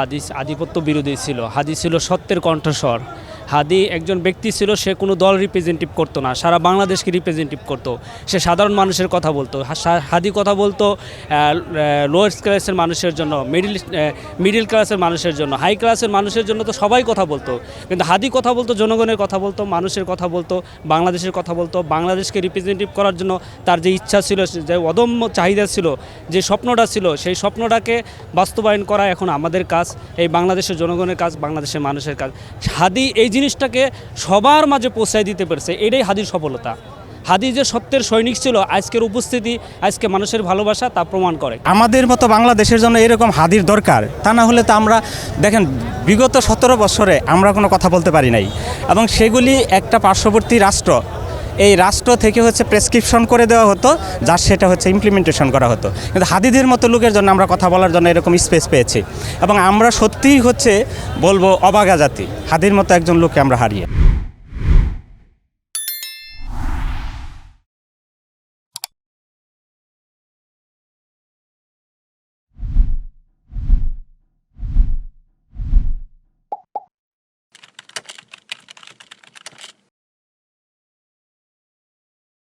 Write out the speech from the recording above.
হাদিস আধিপত্য বিরোধী ছিল। হাদিস ছিল সত্যের কণ্ঠস্বর। হাদি একজন ব্যক্তি ছিল, সে কোনো দল রিপ্রেজেন্টেটিভ করতো না। সারা বাংলাদেশকে রিপ্রেজেন্টেটিভ করতো। সে সাধারণ মানুষের কথা বলতো। হাদি কথা বলতো লোয়ার ক্লাসের মানুষের জন্য মিডিল মিডিল ক্লাসের মানুষের জন্য হাই ক্লাসের মানুষের জন্য তো সবাই কথা বলতো। কিন্তু হাদি কথা বলতো, জনগণের কথা বলতো, মানুষের কথা বলতো, বাংলাদেশের কথা বলতো। বাংলাদেশকে রিপ্রেজেন্টেটিভ করার জন্য তার যে ইচ্ছা ছিল যে অদম্য চাহিদা ছিল, যে স্বপ্নটা ছিল, সেই স্বপ্নটাকে বাস্তবায়ন করা এখন আমাদের কাজ, এই বাংলাদেশের জনগণের কাজ, বাংলাদেশের মানুষের কাজ। হাদি এই জিনিসটাকে সবার মাঝে পৌঁছায় দিতে পেরেছে। এটাই হাদির সফলতা। হাদি যে সত্যের সৈনিক ছিল, আজকের উপস্থিতি, আজকে মানুষের ভালোবাসা তা প্রমাণ করে। আমাদের মতো বাংলাদেশের জন্য এরকম হাদির দরকার, তা না হলে তো আমরা, দেখেন, বিগত সতেরো বছরে আমরা কোনো কথা বলতে পারি নাই। এবং সেগুলি একটা পার্শ্ববর্তী রাষ্ট্র এই রাষ্ট্র থেকে হচ্ছে প্রেসক্রিপশন করে দেওয়া হতো যার সেটা হচ্ছে ইমপ্লিমেন্টেশন করা হতো। কিন্তু হাদিদের মতো লোকের জন্য আমরা কথা বলার জন্য এরকম স্পেস পেয়েছি। এবং আমরা সত্যিই হচ্ছে বলব অবাগা জাতি, হাদির মতো একজন লোককে আমরা হারিয়ে।